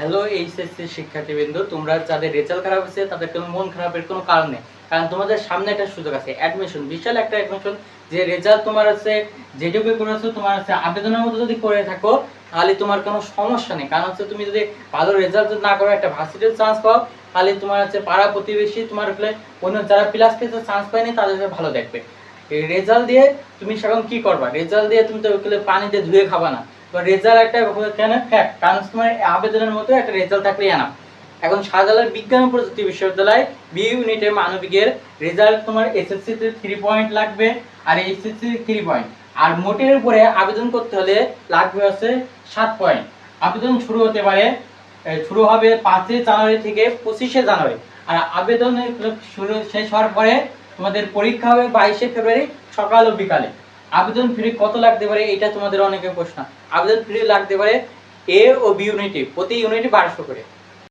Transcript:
Hello HSC শিক্ষার্থীবৃন্দ। তোমরা যাদের রেজাল্ট খারাপ হয়েছে তাদের কোনো মন খারাপের কোনো কারণ নেই। কারণ তোমাদের সামনে একটা সুযোগ আছে অ্যাডমিশন বিশাল একটা অ্যাডমিশন যে রেজাল্ট তোমার আছে যেটুকু করেছ, তোমার আছে আবেদনের মতো যদি করে থাকো, তাহলে তোমার কোনো সমস্যা নেই। কারণ হচ্ছে তুমি যদি ভালো রেজাল্ট না করো, একটা ভার্সিটির চান্স পাও, তাহলে তোমার হচ্ছে পাড়া প্রতিবেশী তোমার হলে অন্য যারা প্লাস পেতে চান্স পায়নি তাদেরকে ভালো দেখবে। এই রেজাল্ট দিয়ে তুমি সেরকম কি করবা? রেজাল্ট দিয়ে তুমি তো ওগুলো পানিতে ধুয়ে খাবা না। তো রেজাল্ট একটা কেন? ফ্যাক্ট কারণ তোমার আবেদনের মতো একটা রেজাল্ট থাকলে আনা। এখন শাহজালাল বিজ্ঞান প্রযুক্তি বিশ্ববিদ্যালয় বি ইউনিটে মানবিকের রেজাল্ট তোমার এসএসসি তে থ্রি পয়েন্ট লাগবে আর এইচএসসি থ্রি পয়েন্ট আর মোটের উপরে আবেদন করতে হলে লাগবে হচ্ছে সাত পয়েন্ট আবেদন শুরু হতে পারে শুরু হবে পাঁচই জানুয়ারি থেকে পঁচিশে জানুয়ারি। আর আবেদন শুরু শেষ হওয়ার পরে তোমাদের পরীক্ষা হবে বাইশে ফেব্রুয়ারি সকাল ও বিকালে। আবেদন ফি কত লাগতে পারে এটা তোমাদের অনেকের প্রশ্ন। আবেদন ফি লাগতে পারে এ ও বি ইউনিটে প্রতি ইউনিটে বারোশো করে।